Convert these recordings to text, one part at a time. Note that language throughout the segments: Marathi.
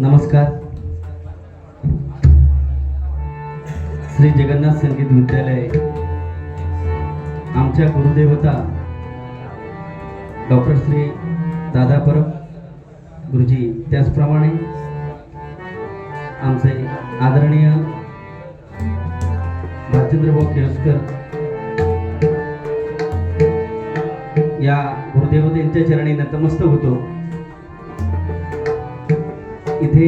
नमस्कार. श्री जगन्नाथ संगीत विद्यालय. आमच्या गुरुदेवता डॉक्टर श्री दादा परब गुरुजी त्याचप्रमाणे आमचे आदरणीय भालचंद्रभाऊ केळसकर या गुरुदेवतेंच्या चरणी नतमस्तक होतो. इथे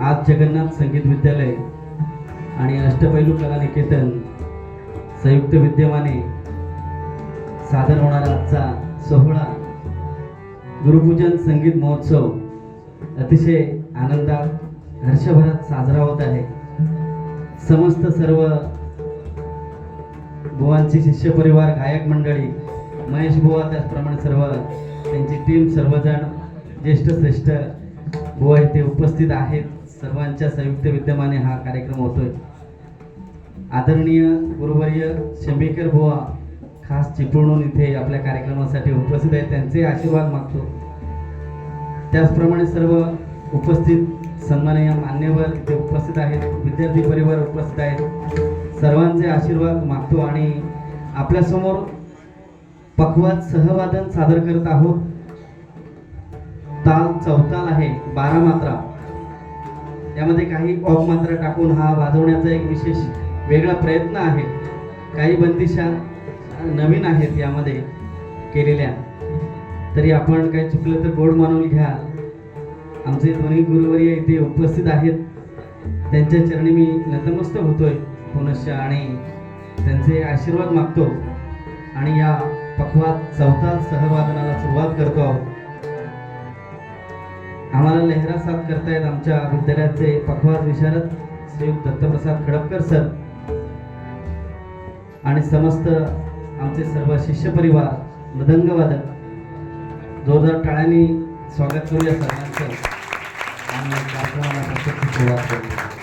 आज जगन्नाथ संगीत विद्यालय आणि अष्टपैलू कला निकेतन संयुक्त विद्यमाने सादर होणारा आजचा सोहळा गुरुपूजन संगीत महोत्सव अतिशय आनंदात हर्षभरात साजरा होत आहे. समस्त सर्व बुवांची शिष्य परिवार गायक मंडळी महेश बुवा त्याचप्रमाणे सर्व त्यांची टीम सर्वजण ज्येष्ठ श्रेष्ठ बुवा इथे उपस्थित आहेत सर्वांच्या संयुक्त विद्यमाने हा कार्यक्रम होतोय. आदरणीय गुरुवर्य शंभेकर बुवा खास चिपळून इथे आपल्या कार्यक्रमासाठी उपस्थित आहेत त्यांचे आशीर्वाद मागतो. त्याचप्रमाणे सर्व उपस्थित सन्माननीय मान्यवर इथे उपस्थित आहेत विद्यार्थी परिवार उपस्थित आहेत सर्वांचे आशीर्वाद मागतो आणि आपल्यासमोर पक्वात सहवादन सादर करत आहोत. ताल चौताल आहे बारा मात्रा. यामध्ये काही ऑफ मात्रा टाकून हा वाजवण्याचा एक विशेष वेगळा प्रयत्न आहे. काही बंदिशा नवीन आहेत यामध्ये केलेल्या. तरी आपण काही चुकलं तर गोड मानून घ्या. आमचे दोन्ही गुरुवर्य इथे उपस्थित आहेत. त्यांच्या चरणी मी नतमस्त होतोय पुनश्च आणि त्यांचे आशीर्वाद मागतो. आणि या पखवात चौथा सहवादनाला सुरुवात करतो आहोत. आम्हाला लेहरा साथ करतायत आमच्या विद्यालयाचे पखवाज विशारद श्रीयुक्त दत्तप्रसाद खडपकर सर आणि समस्त आमचे सर्व शिष्य परिवार मृदंगवादक. जोरदार टाळ्यांनी स्वागत करूया सर्वांचं. आणि कार्यक्रमाला सुरुवात करूया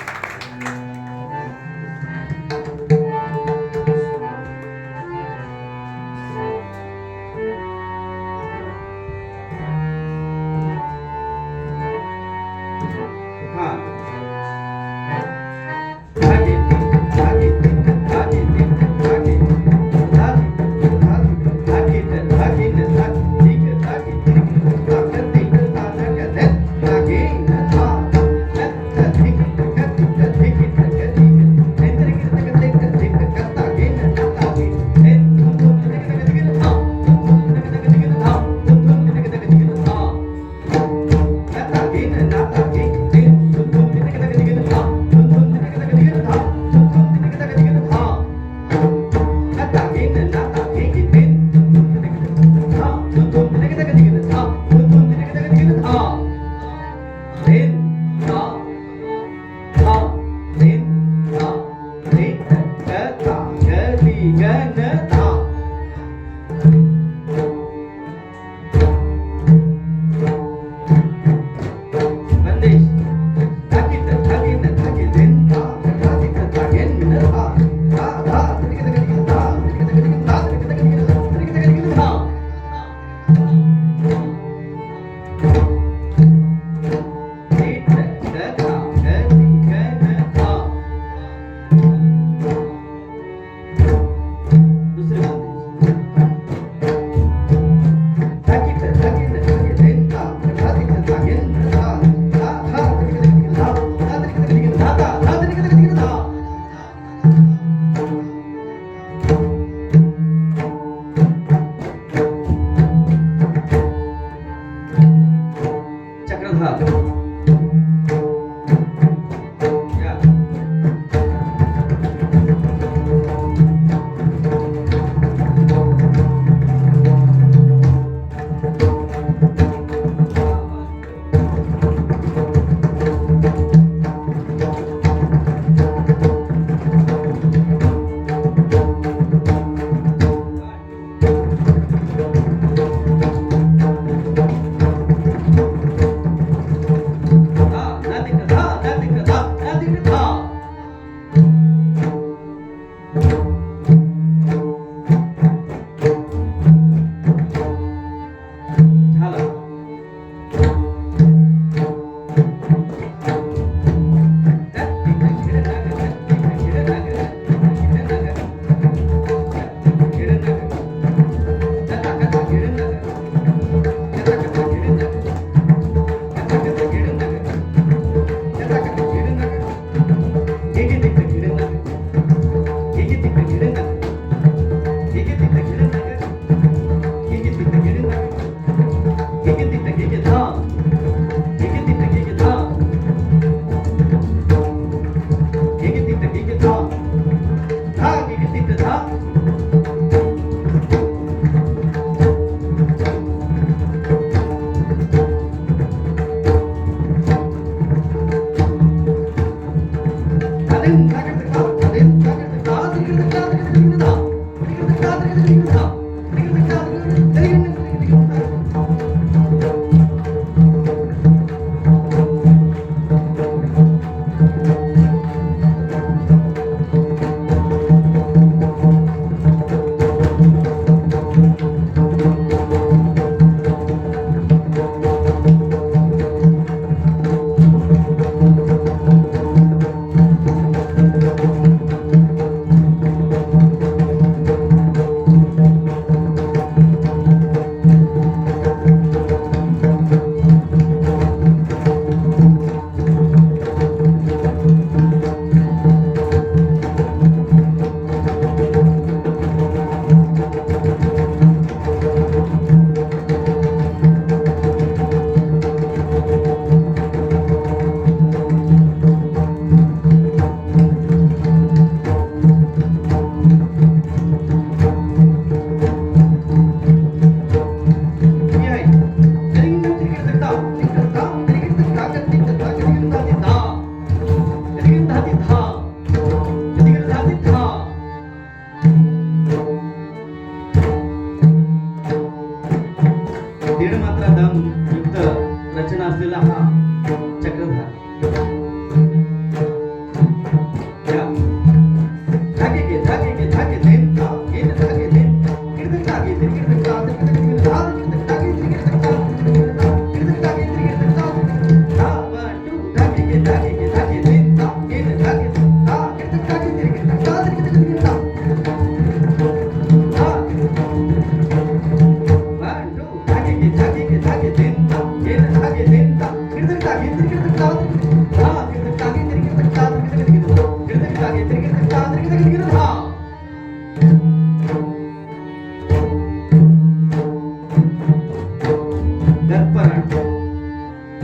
하나, 둘,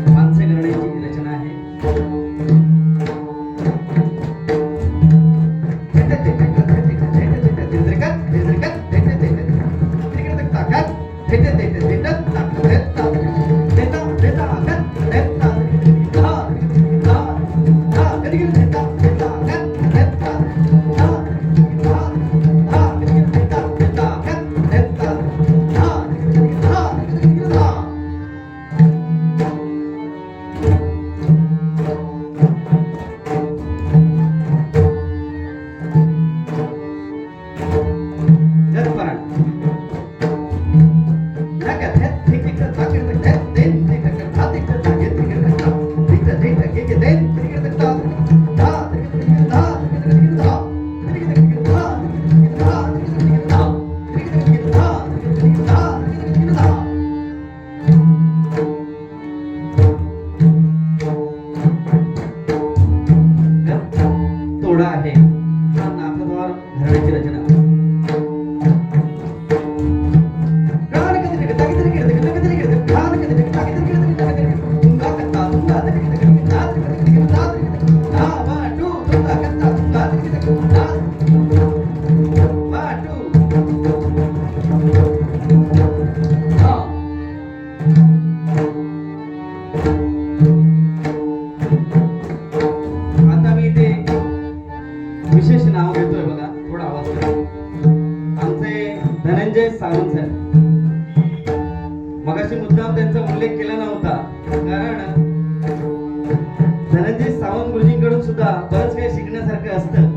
ধান সেখানে तोडा आहे. विशेष नाव घेतोय बघा. थोडा आवाज करा. आमचे धनंजय सावंत सर. मगाशी मुद्दाम त्यांचा उल्लेख केला नव्हता. कारण धनंजय सावंत गुरुजींकडून सुद्धा बरंच काही शिकण्यासारखं असतं.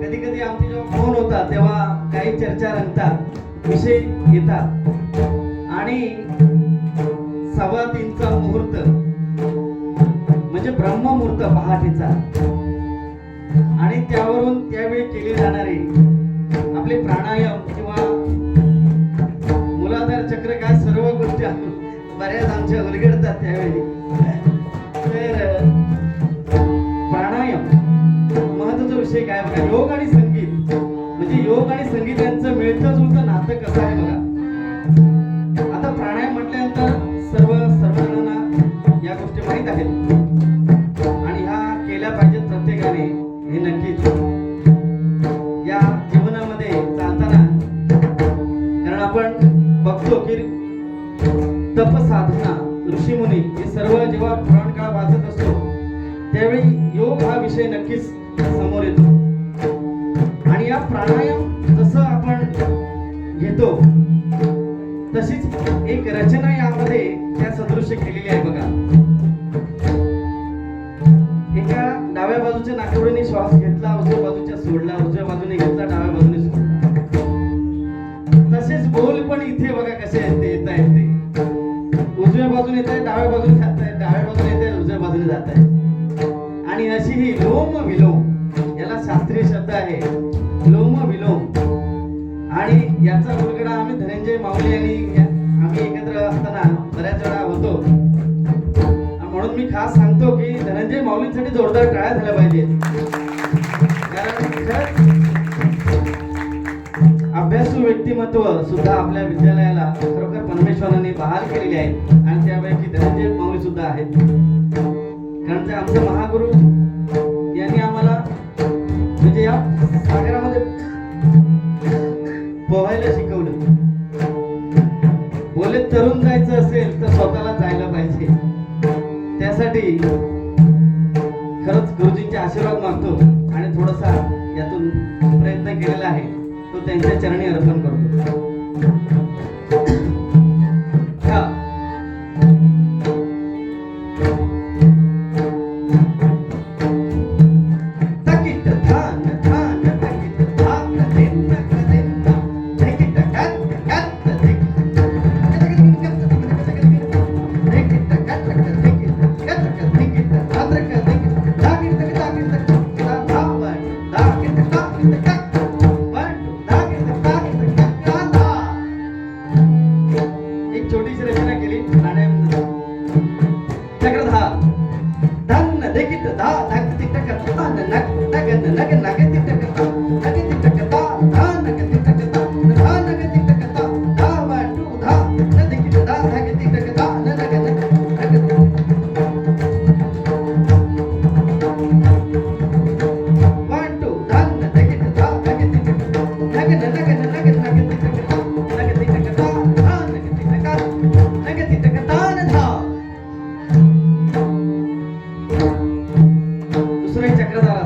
कधी कधी आमचे जेव्हा फोन होता तेव्हा काही चर्चा रंगतात विषय येतात. आणि सव्वा तीनचा मुहूर्त म्हणजे ब्रह्ममुहूर्त पहाटेचा. बऱ्याच आमच्या उलगडतात त्यावेळी. तर प्राणायाम महत्त्वाचा विषय काय बघा योग आणि संगीत. म्हणजे योग आणि संगीत यांचं मिळतं जुळतं नातं कसं आहे बघा. आता प्राणायाम म्हटल्यानंतर सर्व सर्वांना या गोष्टी माहीत आहेत. आणि ह्या केल्या पाहिजेत प्रत्येकाने हे नक्कीच. या जीवनामध्ये चालताना कारण आपण बघतो की तप साधना ऋषीमुनी हे सर्व जेव्हा पुराणकाळ वाचत असतो त्यावेळी योग हा विषय नक्कीच समोर येतो. आणि या प्राणायाम जसं आपण घेतो तशीच एक रचना यामध्ये त्या सदृश्य केलेली आहे बघा. एका डाव्या बाजूच्या नाकवडीने श्वास घेतला उजव्या बाजूच्या सोडला उजव्या बाजूने घेतला डाव्या बाजूने सोडला. तसेच बोल पण इथे बघा कसे डाव्या बाजूने जात आहे डाव्या बाजूने येते उजव्या बाजूने जात आहे. आणि अशी ही लोम विलोम याला शास्त्रीय शब्द आहे. लोम विलोम. आणि याचा उलगडा आम्ही धनंजय माऊली आणि आम्ही एकत्र असताना बऱ्याच वेळा होतो. म्हणून मी खास सांगतो की धनंजय माऊलींसाठी जोरदार टाळ्या झाल्या पाहिजे तत्व सुद्धा आपल्या विद्यालयाला खरोखर परमेश्वराने बहाल केलेले आहे. आणि त्यापैकी धनंजय माऊली सुद्धा आहेत. कारण ते आमचे महागुरु यांनी आम्हाला म्हणजे या सागरामध्ये पोहायला शिकवलं. बोले तरुण जायचं असेल तर स्वतःला जायला पाहिजे. त्यासाठी खरंच गुरुजींचे आशीर्वाद मागतो आणि थोडासा यातून प्रयत्न केलेला आहे. तो त्यांच्या चरणी अर्पण करतो.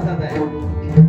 pasa, velho?